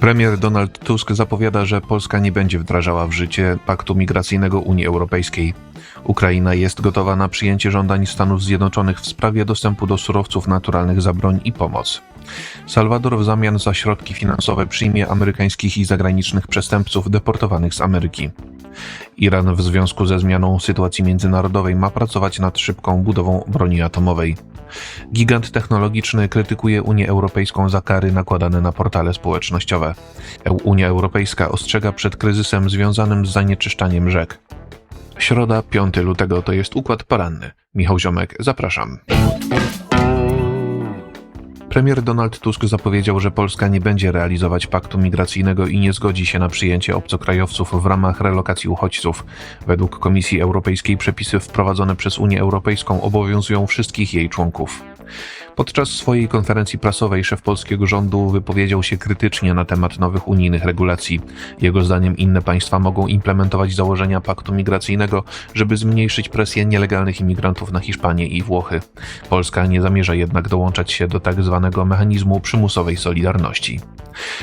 Premier Donald Tusk zapowiada, że Polska nie będzie wdrażała w życie paktu migracyjnego Unii Europejskiej. Ukraina jest gotowa na przyjęcie żądań Stanów Zjednoczonych w sprawie dostępu do surowców naturalnych za broń i pomoc. Salwador w zamian za środki finansowe przyjmie amerykańskich i zagranicznych przestępców deportowanych z Ameryki. Iran w związku ze zmianą sytuacji międzynarodowej ma pracować nad szybką budową broni atomowej. Gigant technologiczny krytykuje Unię Europejską za kary nakładane na portale społecznościowe. Unia Europejska ostrzega przed kryzysem związanym z zanieczyszczaniem rzek. Środa, 5 lutego to jest układ poranny. Michał Ziomek, zapraszam. Premier Donald Tusk zapowiedział, że Polska nie będzie realizować paktu migracyjnego i nie zgodzi się na przyjęcie obcokrajowców w ramach relokacji uchodźców. Według Komisji Europejskiej przepisy wprowadzone przez Unię Europejską obowiązują wszystkich jej członków. Podczas swojej konferencji prasowej szef polskiego rządu wypowiedział się krytycznie na temat nowych unijnych regulacji. Jego zdaniem inne państwa mogą implementować założenia paktu migracyjnego, żeby zmniejszyć presję nielegalnych imigrantów na Hiszpanię i Włochy. Polska nie zamierza jednak dołączać się do tak zwanego mechanizmu przymusowej solidarności.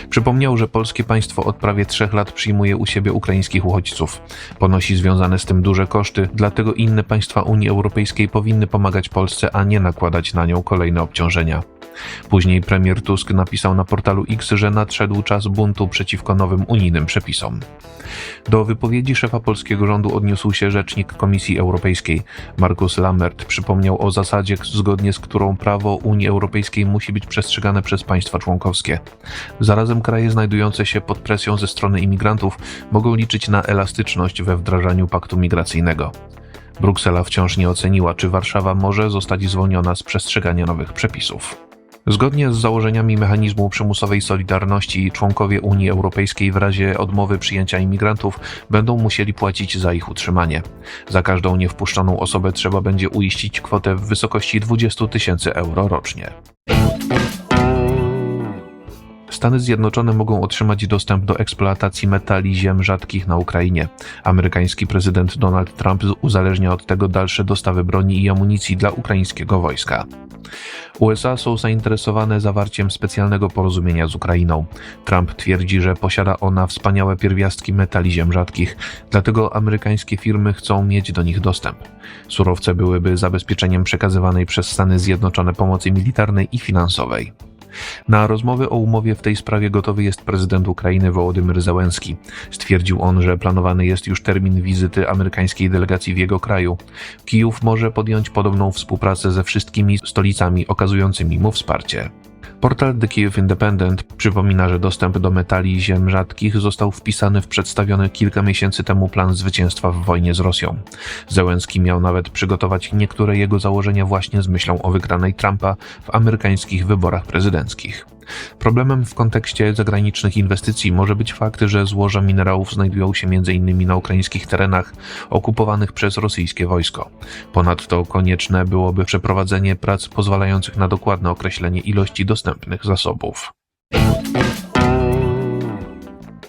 Przypomniał, że polskie państwo od prawie trzech lat przyjmuje u siebie ukraińskich uchodźców. Ponosi związane z tym duże koszty, dlatego inne państwa Unii Europejskiej powinny pomagać Polsce, a nie nakładać na nią kolejne obciążenia. Później premier Tusk napisał na portalu X, że nadszedł czas buntu przeciwko nowym unijnym przepisom. Do wypowiedzi szefa polskiego rządu odniósł się rzecznik Komisji Europejskiej. Markus Lambert przypomniał o zasadzie, zgodnie z którą prawo Unii Europejskiej musi być przestrzegane przez państwa członkowskie. Zarazem kraje znajdujące się pod presją ze strony imigrantów mogą liczyć na elastyczność we wdrażaniu paktu migracyjnego. Bruksela wciąż nie oceniła, czy Warszawa może zostać zwolniona z przestrzegania nowych przepisów. Zgodnie z założeniami mechanizmu przymusowej solidarności, członkowie Unii Europejskiej w razie odmowy przyjęcia imigrantów będą musieli płacić za ich utrzymanie. Za każdą niewpuszczoną osobę trzeba będzie uiścić kwotę w wysokości 20 tysięcy euro rocznie. Stany Zjednoczone mogą otrzymać dostęp do eksploatacji metali ziem rzadkich na Ukrainie. Amerykański prezydent Donald Trump uzależnia od tego dalsze dostawy broni i amunicji dla ukraińskiego wojska. USA są zainteresowane zawarciem specjalnego porozumienia z Ukrainą. Trump twierdzi, że posiada ona wspaniałe pierwiastki metali ziem rzadkich, dlatego amerykańskie firmy chcą mieć do nich dostęp. Surowce byłyby zabezpieczeniem przekazywanej przez Stany Zjednoczone pomocy militarnej i finansowej. Na rozmowy o umowie w tej sprawie gotowy jest prezydent Ukrainy Wołodymyr Zełenski. Stwierdził on, że planowany jest już termin wizyty amerykańskiej delegacji w jego kraju. Kijów może podjąć podobną współpracę ze wszystkimi stolicami okazującymi mu wsparcie. Portal The Kyiv Independent przypomina, że dostęp do metali i ziem rzadkich został wpisany w przedstawiony kilka miesięcy temu plan zwycięstwa w wojnie z Rosją. Zełenski miał nawet przygotować niektóre jego założenia właśnie z myślą o wygranej Trumpa w amerykańskich wyborach prezydenckich. Problemem w kontekście zagranicznych inwestycji może być fakt, że złoża minerałów znajdują się m.in. na ukraińskich terenach okupowanych przez rosyjskie wojsko. Ponadto konieczne byłoby przeprowadzenie prac pozwalających na dokładne określenie ilości dostępnych zasobów.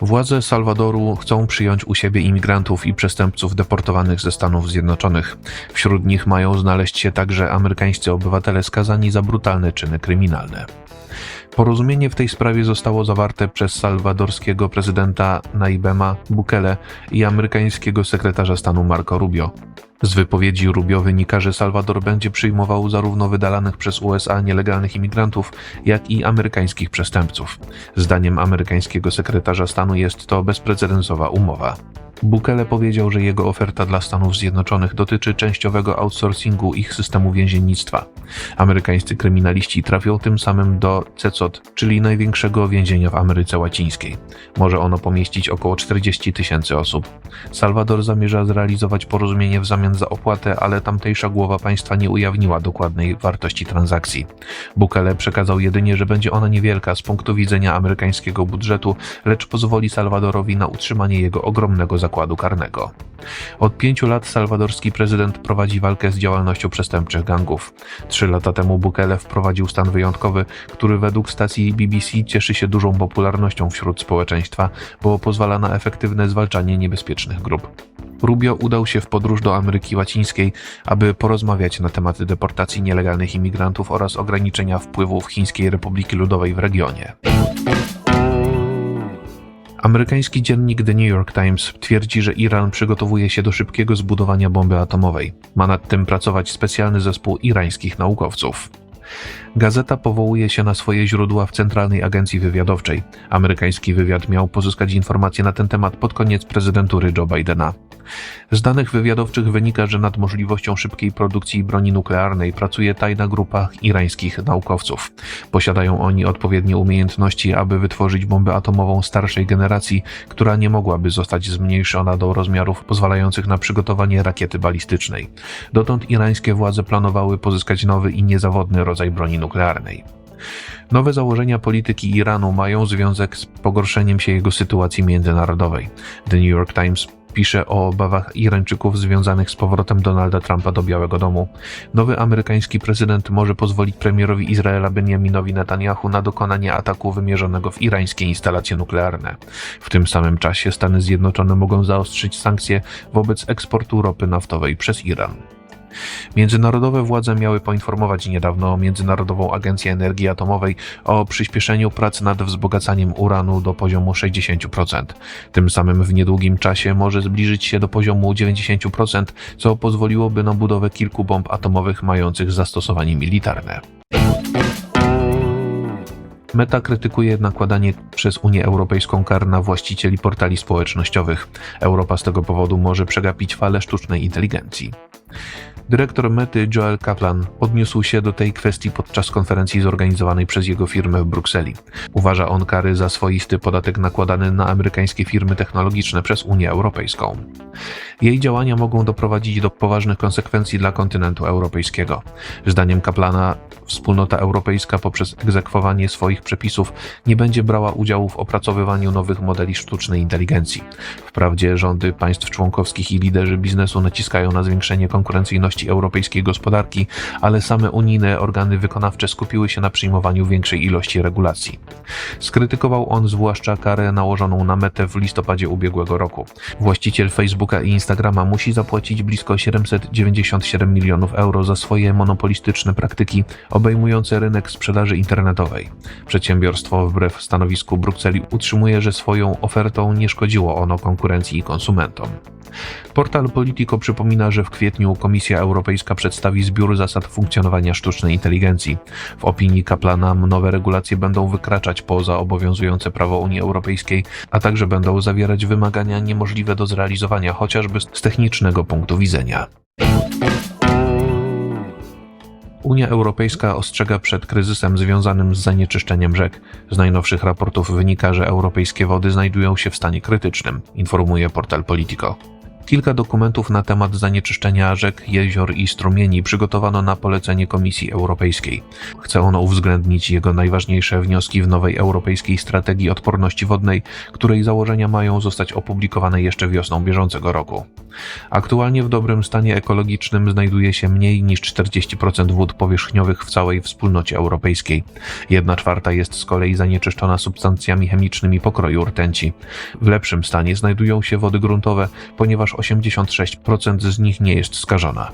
Władze Salwadoru chcą przyjąć u siebie imigrantów i przestępców deportowanych ze Stanów Zjednoczonych. Wśród nich mają znaleźć się także amerykańscy obywatele skazani za brutalne czyny kryminalne. Porozumienie w tej sprawie zostało zawarte przez salwadorskiego prezydenta Naibema Bukele i amerykańskiego sekretarza stanu Marco Rubio. Z wypowiedzi Rubio wynika, że Salwador będzie przyjmował zarówno wydalanych przez USA nielegalnych imigrantów, jak i amerykańskich przestępców. Zdaniem amerykańskiego sekretarza stanu jest to bezprecedensowa umowa. Bukele powiedział, że jego oferta dla Stanów Zjednoczonych dotyczy częściowego outsourcingu ich systemu więziennictwa. Amerykańscy kryminaliści trafią tym samym do CECOT, czyli największego więzienia w Ameryce Łacińskiej. Może ono pomieścić około 40 tysięcy osób. Salwador zamierza zrealizować porozumienie w zamian za opłatę, ale tamtejsza głowa państwa nie ujawniła dokładnej wartości transakcji. Bukele przekazał jedynie, że będzie ona niewielka z punktu widzenia amerykańskiego budżetu, lecz pozwoli Salwadorowi na utrzymanie jego ogromnego zakładu karnego. Od pięciu lat salwadorski prezydent prowadzi walkę z działalnością przestępczych gangów. Trzy lata temu Bukele wprowadził stan wyjątkowy, który według stacji BBC cieszy się dużą popularnością wśród społeczeństwa, bo pozwala na efektywne zwalczanie niebezpiecznych grup. Rubio udał się w podróż do Ameryki Łacińskiej, aby porozmawiać na temat deportacji nielegalnych imigrantów oraz ograniczenia wpływów Chińskiej Republiki Ludowej w regionie. Amerykański dziennik The New York Times twierdzi, że Iran przygotowuje się do szybkiego zbudowania bomby atomowej. Ma nad tym pracować specjalny zespół irańskich naukowców. Gazeta powołuje się na swoje źródła w Centralnej Agencji Wywiadowczej. Amerykański wywiad miał pozyskać informacje na ten temat pod koniec prezydentury Joe Bidena. Z danych wywiadowczych wynika, że nad możliwością szybkiej produkcji broni nuklearnej pracuje tajna grupa irańskich naukowców. Posiadają oni odpowiednie umiejętności, aby wytworzyć bombę atomową starszej generacji, która nie mogłaby zostać zmniejszona do rozmiarów pozwalających na przygotowanie rakiety balistycznej. Dotąd irańskie władze planowały pozyskać nowy i niezawodny rodzaj broni nuklearnej. Nowe założenia polityki Iranu mają związek z pogorszeniem się jego sytuacji międzynarodowej. The New York Times pisze o obawach Irańczyków związanych z powrotem Donalda Trumpa do Białego Domu. Nowy amerykański prezydent może pozwolić premierowi Izraela Benjaminowi Netanyahu na dokonanie ataku wymierzonego w irańskie instalacje nuklearne. W tym samym czasie Stany Zjednoczone mogą zaostrzyć sankcje wobec eksportu ropy naftowej przez Iran. Międzynarodowe władze miały poinformować niedawno Międzynarodową Agencję Energii Atomowej o przyspieszeniu prac nad wzbogacaniem uranu do poziomu 60%. Tym samym w niedługim czasie może zbliżyć się do poziomu 90%, co pozwoliłoby na budowę kilku bomb atomowych mających zastosowanie militarne. Meta krytykuje nakładanie przez Unię Europejską kar na właścicieli portali społecznościowych. Europa z tego powodu może przegapić falę sztucznej inteligencji. Dyrektor Mety Joel Kaplan odniósł się do tej kwestii podczas konferencji zorganizowanej przez jego firmę w Brukseli. Uważa on kary za swoisty podatek nakładany na amerykańskie firmy technologiczne przez Unię Europejską. Jej działania mogą doprowadzić do poważnych konsekwencji dla kontynentu europejskiego. Zdaniem Kaplana wspólnota europejska poprzez egzekwowanie swoich przepisów nie będzie brała udziału w opracowywaniu nowych modeli sztucznej inteligencji. Wprawdzie rządy państw członkowskich i liderzy biznesu naciskają na zwiększenie konkurencyjności europejskiej gospodarki, ale same unijne organy wykonawcze skupiły się na przyjmowaniu większej ilości regulacji. Skrytykował on zwłaszcza karę nałożoną na metę w listopadzie ubiegłego roku. Właściciel Facebooka i Instagrama musi zapłacić blisko 797 milionów euro za swoje monopolistyczne praktyki obejmujące rynek sprzedaży internetowej. Przedsiębiorstwo wbrew stanowisku Brukseli utrzymuje, że swoją ofertą nie szkodziło ono konkurencji i konsumentom. Portal Politico przypomina, że w kwietniu Komisja Europejska przedstawi zbiór zasad funkcjonowania sztucznej inteligencji. W opinii Kaplana nowe regulacje będą wykraczać poza obowiązujące prawo Unii Europejskiej, a także będą zawierać wymagania niemożliwe do zrealizowania chociażby z technicznego punktu widzenia. Unia Europejska ostrzega przed kryzysem związanym z zanieczyszczeniem rzek. Z najnowszych raportów wynika, że europejskie wody znajdują się w stanie krytycznym, informuje portal Politico. Kilka dokumentów na temat zanieczyszczenia rzek, jezior i strumieni przygotowano na polecenie Komisji Europejskiej. Chce ono uwzględnić jego najważniejsze wnioski w nowej europejskiej strategii odporności wodnej, której założenia mają zostać opublikowane jeszcze wiosną bieżącego roku. Aktualnie w dobrym stanie ekologicznym znajduje się mniej niż 40% wód powierzchniowych w całej wspólnocie europejskiej. Jedna czwarta jest z kolei zanieczyszczona substancjami chemicznymi pokroju rtęci. W lepszym stanie znajdują się wody gruntowe, ponieważ 86% z nich nie jest skażona.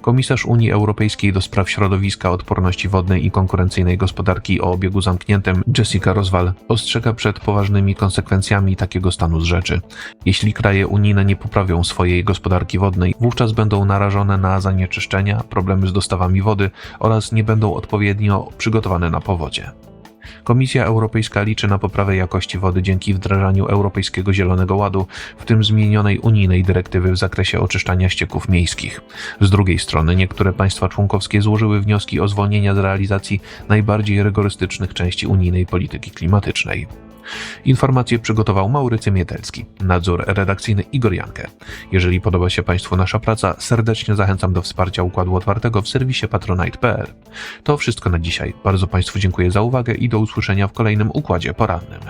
Komisarz Unii Europejskiej do spraw środowiska, odporności wodnej i konkurencyjnej gospodarki o obiegu zamkniętym Jessica Rozwal ostrzega przed poważnymi konsekwencjami takiego stanu z rzeczy. Jeśli kraje unijne nie poprawią swojej gospodarki wodnej, wówczas będą narażone na zanieczyszczenia, problemy z dostawami wody oraz nie będą odpowiednio przygotowane na powodzie. Komisja Europejska liczy na poprawę jakości wody dzięki wdrażaniu Europejskiego Zielonego Ładu, w tym zmienionej unijnej dyrektywy w zakresie oczyszczania ścieków miejskich. Z drugiej strony niektóre państwa członkowskie złożyły wnioski o zwolnienia z realizacji najbardziej rygorystycznych części unijnej polityki klimatycznej. Informacje przygotował Maurycy Mietelski, nadzór redakcyjny Igor Jankę. Jeżeli podoba się Państwu nasza praca, serdecznie zachęcam do wsparcia Układu Otwartego w serwisie patronite.pl. To wszystko na dzisiaj. Bardzo Państwu dziękuję za uwagę i do usłyszenia w kolejnym Układzie Porannym.